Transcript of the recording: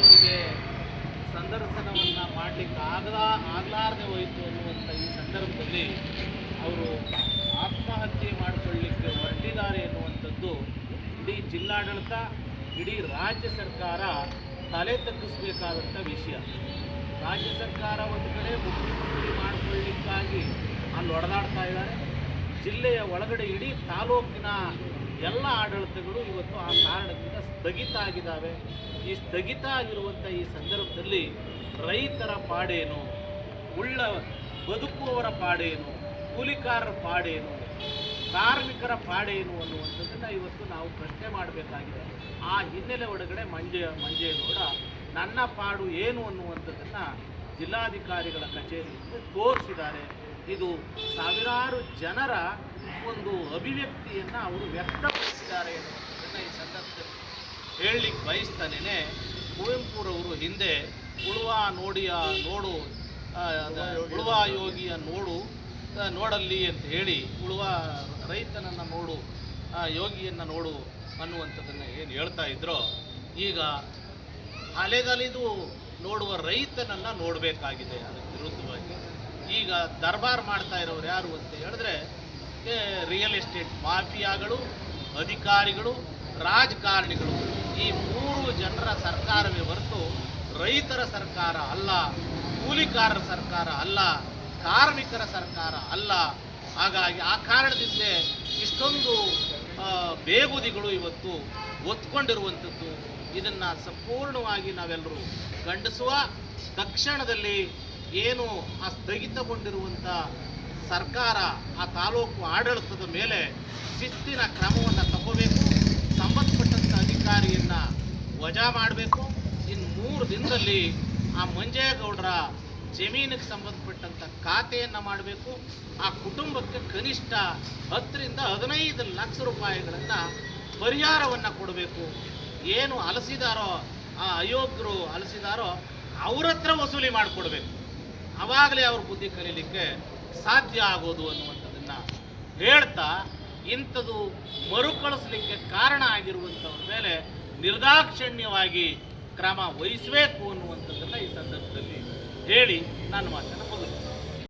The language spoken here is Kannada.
ಅವರಿಗೆ ಸಂದರ್ಶನವನ್ನು ಮಾಡಲಿಕ್ಕೆ ಆಗದ, ಆಗಲಾರದೆ ಹೋಯಿತು ಅನ್ನುವಂಥ ಈ ಸಂದರ್ಭದಲ್ಲಿ ಅವರು ಆತ್ಮಹತ್ಯೆ ಮಾಡಿಕೊಳ್ಳಿಕ್ಕೆ ಹೊರಟಿದ್ದಾರೆ ಎನ್ನುವಂಥದ್ದು ಇಡೀ ಜಿಲ್ಲಾಡಳಿತ, ಇಡೀ ರಾಜ್ಯ ಸರ್ಕಾರ ತಲೆ ತಗ್ಗಿಸಬೇಕಾದಂಥ ವಿಷಯ. ರಾಜ್ಯ ಸರ್ಕಾರ ಒಂದು ಕಡೆ ಮುಖ್ಯಮಂತ್ರಿ ಮಾಡಿಕೊಳ್ಳಿಕ್ಕಾಗಿ ಅಲ್ಲಿ ಒಡೆದಾಡ್ತಾ ಇದ್ದಾರೆ. ಜಿಲ್ಲೆಯ ಒಳಗಡೆ ಇಡೀ ತಾಲೂಕಿನ ಎಲ್ಲ ಆಡಳಿತಗಳು ಇವತ್ತು ಆ ಕಾರಣದಿಂದ ಸ್ಥಗಿತ ಆಗಿದ್ದಾವೆ. ಈ ಸ್ಥಗಿತ ಆಗಿರುವಂಥ ಈ ಸಂದರ್ಭದಲ್ಲಿ ರೈತರ ಪಾಡೇನು? ಉಳ್ಳ ಬದುಕುವವರ ಪಾಡೇನು? ಕೂಲಿಕಾರರ ಪಾಡೇನು? ಕಾರ್ಮಿಕರ ಪಾಡೇನು ಅನ್ನುವಂಥದ್ದನ್ನು ಇವತ್ತು ನಾವು ಪ್ರಶ್ನೆ ಮಾಡಬೇಕಾಗಿದೆ. ಆ ಹಿನ್ನೆಲೆ ಒಳಗಡೆ ಮಂಜೆ, ಮಂಜೇಗೌಡ, ನನ್ನ ಪಾಡು ಏನು ಅನ್ನುವಂಥದ್ದನ್ನು ಜಿಲ್ಲಾಧಿಕಾರಿಗಳ ಕಚೇರಿಯಿಂದ ತೋರಿಸಿದ್ದಾರೆ. ಇದು ಸಾವಿರಾರು ಜನರ ಒಂದು ಅಭಿವ್ಯಕ್ತಿಯನ್ನು ಅವರು ವ್ಯಕ್ತಪಡಿಸಿದ್ದಾರೆ ಅನ್ನುವಂಥದ್ದನ್ನು ಈ ಹೇಳಲಿಕ್ಕೆ ಬಯಸ್ತಾನೇನೆ ಕುವೆಂಪುರವರು ಹಿಂದೆ ಉಳುವ ನೋಡಿಯ ನೋಡು ಉಳುವ ಯೋಗಿಯ ನೋಡು ನೋಡಲ್ಲಿ ಅಂತ ಹೇಳಿ ಉಳುವ ರೈತನನ್ನು ನೋಡು ಯೋಗಿಯನ್ನು ನೋಡು ಅನ್ನುವಂಥದ್ದನ್ನು ಏನು ಹೇಳ್ತಾ ಇದ್ರೋ, ಈಗ ಅಲೆಗಲಿದು ನೋಡುವ ರೈತನನ್ನು ನೋಡಬೇಕಾಗಿದೆ ಅದಕ್ಕೆ ವಿರುದ್ಧವಾಗಿ. ಈಗ ದರ್ಬಾರ್ ಮಾಡ್ತಾ ಇರೋರು ಯಾರು ಅಂತ ಹೇಳಿದ್ರೆ ರಿಯಲ್ ಎಸ್ಟೇಟ್ ಮಾಫಿಯಾಗಳು, ಅಧಿಕಾರಿಗಳು, ರಾಜಕಾರಣಿಗಳು. ಈ ಮೂರು ಜನರ ಸರ್ಕಾರವೇ ಹೊರತು ರೈತರ ಸರ್ಕಾರ ಅಲ್ಲ, ಕೂಲಿಕಾರರ ಸರ್ಕಾರ ಅಲ್ಲ, ಕಾರ್ಮಿಕರ ಸರ್ಕಾರ ಅಲ್ಲ. ಹಾಗಾಗಿ ಆ ಕಾರಣದಿಂದ ಇಷ್ಟೊಂದು ಬೇಗುದಿಗಳು ಇವತ್ತು ಒತ್ಕೊಂಡಿರುವಂಥದ್ದು ಇದನ್ನು ಸಂಪೂರ್ಣವಾಗಿ ನಾವೆಲ್ಲರೂ ಖಂಡಿಸುವ ತಕ್ಷಣದಲ್ಲಿ ಏನು ಆ ಸ್ಥಗಿತಗೊಂಡಿರುವಂಥ ಸರ್ಕಾರ ಆ ತಾಲೂಕು ಆಡಳಿತದ ಮೇಲೆ ಶಿಸ್ತಿನ ಕ್ರಮವನ್ನು ತಗೋಬೇಕು. ವಜಾ ಮಾಡಬೇಕು. ಇನ್ನು ಮೂರು ದಿನದಲ್ಲಿ ಆ ಮಂಜೇಗೌಡರ ಜಮೀನಿಗೆ ಸಂಬಂಧಪಟ್ಟಂಥ ಖಾತೆಯನ್ನು ಮಾಡಬೇಕು. ಆ ಕುಟುಂಬಕ್ಕೆ ಕನಿಷ್ಠ ಹತ್ತರಿಂದ ಹದಿನೈದು ಲಕ್ಷ ರೂಪಾಯಿಗಳನ್ನು ಪರಿಹಾರವನ್ನು ಕೊಡಬೇಕು. ಏನು ಅಲಸಿದಾರೋ, ಆ ಅಯೋಗ್ಯರು ಅಲಸಿದಾರೋ ಅವ್ರ ಹತ್ರ ವಸೂಲಿ ಮಾಡಿಕೊಡ್ಬೇಕು. ಆವಾಗಲೇ ಅವ್ರ ಬುದ್ಧಿ ಕಲೀಲಿಕ್ಕೆ ಸಾಧ್ಯ ಆಗೋದು ಅನ್ನುವಂಥದ್ದನ್ನು ಹೇಳ್ತಾ ಇಂಥದ್ದು ಮರುಕಳಿಸ್ಲಿಕ್ಕೆ ಕಾರಣ ಆಗಿರುವಂಥವ್ರ ಮೇಲೆ ನಿರ್ದಾಕ್ಷಿಣ್ಯವಾಗಿ ಕ್ರಮ ವಹಿಸಬೇಕು ಅನ್ನುವಂಥದ್ದನ್ನು ಈ ಸಂದರ್ಭದಲ್ಲಿ ಹೇಳಿ ನಾನು ಮಾತನ್ನು ಮುಗಿಸ್ತೇನೆ.